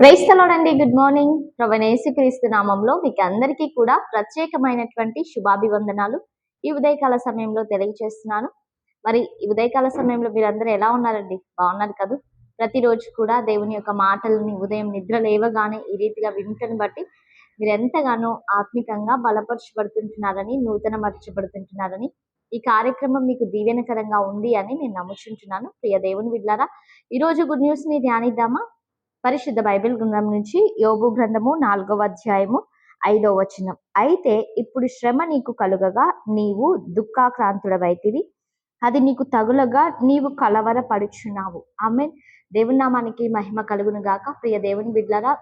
క్రైస్తలోడండి good morning. ప్రవణేసి క్రీస్తు నామంలో మీకు అందరికీ కూడా ప్రత్యేకమైనటువంటి శుభాభివందనాలు. ఈ ఉదయకాల సమయంలో తెలియజేస్తున్నాను మరి ఈ ఉదయకాల సమయంలో మీరందరూ ఎలా ఉన్నారండి? బాగున్నారు కదా? ప్రతిరోజు కూడా దేవుని యొక్క మాటలని ఉదయం నిద్ర లేవగానే ఈ రీతిగా వింటను బట్టి మీరు ఎంతగానో ఆత్మికంగా బలపరచబడుతుంటున్నారని నూతనమర్చబడుతుంటున్నారని ఈ కార్యక్రమం మీకు దీవెనకరంగా ఉంది అని నేను నమ్ముచుంటున్నాను. ప్రియ దేవుని విడ్లారా ఈరోజు గుడ్ న్యూస్ని ధ్యానిద్దామా? పరిశుద్ధ బైబిల్ గ్రంథం నుంచి యోగు గ్రంథము నాలుగవ అధ్యాయము ఐదవ వచనం. అయితే ఇప్పుడు శ్రమ నీకు కలుగగా నీవు దుఃఖాక్రాంతుడవైతివి. అది నీకు తగులగా నీవు కలవరపడుచున్నావు. ఆమె దేవుని నామానికి మహిమ కలుగును గాక. ప్రియ దేవుని బిడ్డలరా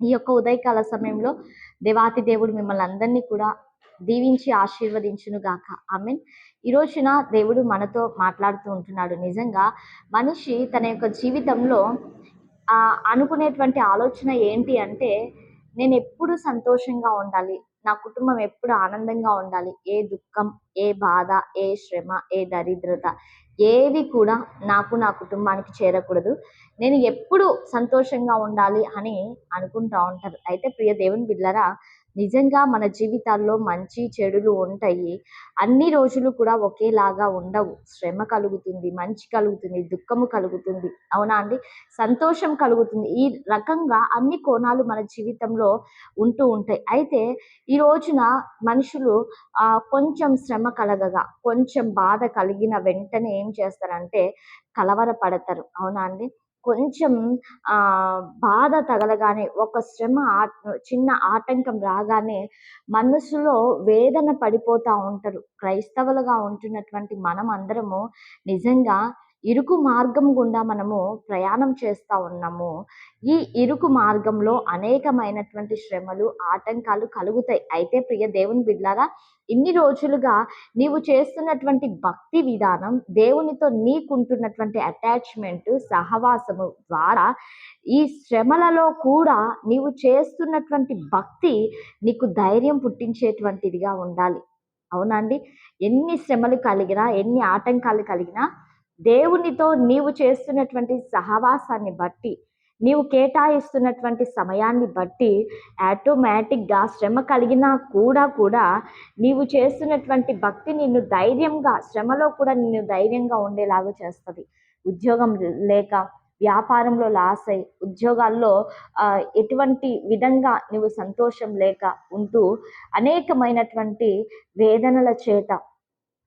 ఈ యొక్క ఉదయకాల సమయంలో దేవాతి దేవుడు మిమ్మల్ని అందరినీ కూడా దీవించి ఆశీర్వదించును గాక. మీన్ ఈ రోజున దేవుడు మనతో మాట్లాడుతూ ఉంటున్నాడు. నిజంగా మనిషి తన యొక్క జీవితంలో అనుకునేటువంటి ఆలోచన ఏంటి అంటే నేను ఎప్పుడు సంతోషంగా ఉండాలి నా కుటుంబం ఎప్పుడు ఆనందంగా ఉండాలి ఏ దుఃఖం ఏ బాధ ఏ శ్రమ ఏ దరిద్రత ఏవి కూడా నాకు నా కుటుంబానికి చేరకూడదు. నేను ఎప్పుడు సంతోషంగా ఉండాలి అని అనుకుంటా ఉంటారు. అయితే ప్రియ దేవుని బిడ్డరా నిజంగా మన జీవితాల్లో మంచి చెడులు ఉంటాయి. అన్ని రోజులు కూడా ఒకేలాగా ఉండవు. శ్రమ కలుగుతుంది మంచి కలుగుతుంది దుఃఖము కలుగుతుంది. అవునా అండి? సంతోషం కలుగుతుంది. ఈ రకంగా అన్ని కోణాలు మన జీవితంలో ఉంటూ ఉంటాయి. అయితే ఈ రోజున మనుషులు కొంచెం శ్రమ కలగగా కొంచెం బాధ కలిగిన వెంటనే ఏం చేస్తారంటే కలవరపడతారు. అవునా అండి? కొంచెం బాధ తగలగానే ఒక శ్రమ చిన్న ఆటంకం రాగానే మనసులో వేదన పడిపోతూ ఉంటారు. క్రైస్తవులుగా ఉంటున్నటువంటి మనం అందరము నిజంగా ఇరుకు మార్గం గుండా మనము ప్రయాణం చేస్తూ ఉన్నాము. ఈ ఇరుకు మార్గంలో అనేకమైనటువంటి శ్రమలు ఆటంకాలు కలుగుతాయి. అయితే ప్రియ దేవుని బిడ్లారా ఇన్ని రోజులుగా నీవు చేస్తున్నటువంటి భక్తి విధానం దేవునితో నీకుంటున్నటువంటి అటాచ్మెంట్ సహవాసము ద్వారా ఈ శ్రమలలో కూడా నీవు చేస్తున్నటువంటి భక్తి నీకు ధైర్యం పుట్టించేటువంటిదిగా ఉండాలి. అవునండి ఎన్ని శ్రమలు కలిగినా ఎన్ని ఆటంకాలు కలిగినా దేవునితో నీవు చేస్తున్నటువంటి సహవాసాన్ని బట్టి నీవు కేటాయిస్తున్నటువంటి సమయాన్ని బట్టి ఆటోమేటిక్గా శ్రమ కలిగినా కూడా కూడా నీవు చేస్తున్నటువంటి భక్తి నిన్ను ధైర్యంగా శ్రమలో కూడా నిన్ను ధైర్యంగా ఉండేలాగా చేస్తుంది. ఉద్యోగం లేక వ్యాపారంలో లాస్ అయి ఉద్యోగాల్లో ఎటువంటి విధంగా నువ్వు సంతోషం లేక ఉంటూ అనేకమైనటువంటి వేదనల చేత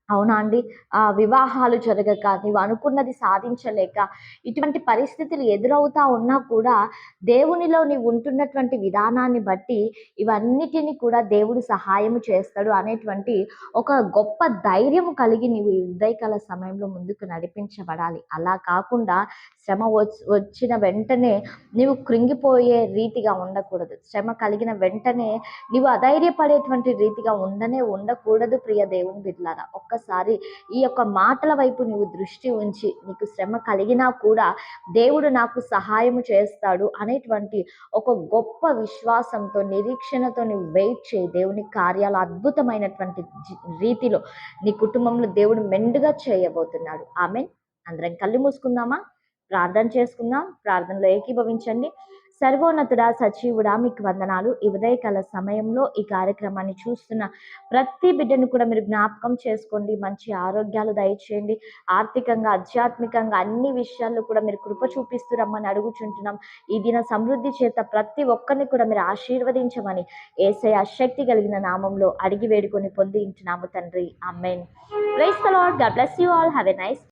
అవునా అండి? ఆ వివాహాలు జరగక నీవు అనుకున్నది సాధించలేక ఇటువంటి పరిస్థితులు ఎదురవుతా ఉన్నా కూడా దేవునిలో నీవు ఉంటున్నటువంటి విధానాన్ని బట్టి ఇవన్నిటిని కూడా దేవుడు సహాయం చేస్తాడు అనేటువంటి ఒక గొప్ప ధైర్యం కలిగి నీవు ఉదయకాల సమయంలో ముందుకు నడిపించబడాలి. అలా కాకుండా శ్రమ వచ్చిన వెంటనే నీవు కృంగిపోయే రీతిగా ఉండకూడదు. శ్రమ కలిగిన వెంటనే నీవు అధైర్యపడేటువంటి రీతిగా ఉండనే ఉండకూడదు ప్రియ దేవుని బిడ్లారా ఒక్క ఒక్కసారి ఈ యొక్క మాటల వైపు నీవు దృష్టి ఉంచి నీకు శ్రమ కలిగినా కూడా దేవుడు నాకు సహాయము చేస్తాడు అనేటువంటి ఒక గొప్ప విశ్వాసంతో నిరీక్షణతో నీవు వెయిట్ చేయి. దేవుని కార్యాలు అద్భుతమైనటువంటి రీతిలో నీ కుటుంబంలో దేవుడు మెండుగా చేయబోతున్నాడు. ఆమె అందరం కళ్ళు మూసుకుందామా? ప్రార్థన చేసుకుందాం. ప్రార్థనలో ఏకీభవించండి. సర్వోన్నతుడ సచివుడా మీకు వందనాలు. ఈ ఉదయకాల సమయంలో ఈ కార్యక్రమాన్ని చూస్తున్న ప్రతి బిడ్డను కూడా మీరు జ్ఞాపకం చేసుకోండి. మంచి ఆరోగ్యాలు దయచేయండి. ఆర్థికంగా ఆధ్యాత్మికంగా అన్ని విషయాల్లో కూడా మీరు కృప చూపిస్తూ రమ్మని అడుగుచుంటున్నాం. ఈ దిన సమృద్ధి చేత ప్రతి ఒక్కరిని కూడా మీరు ఆశీర్వదించమని ఏసై శక్తి కలిగిన నామంలో అడిగి వేడుకొని పొంది ఇంటున్నాము తండ్రి. Amen praise the God bless you all. Have a nice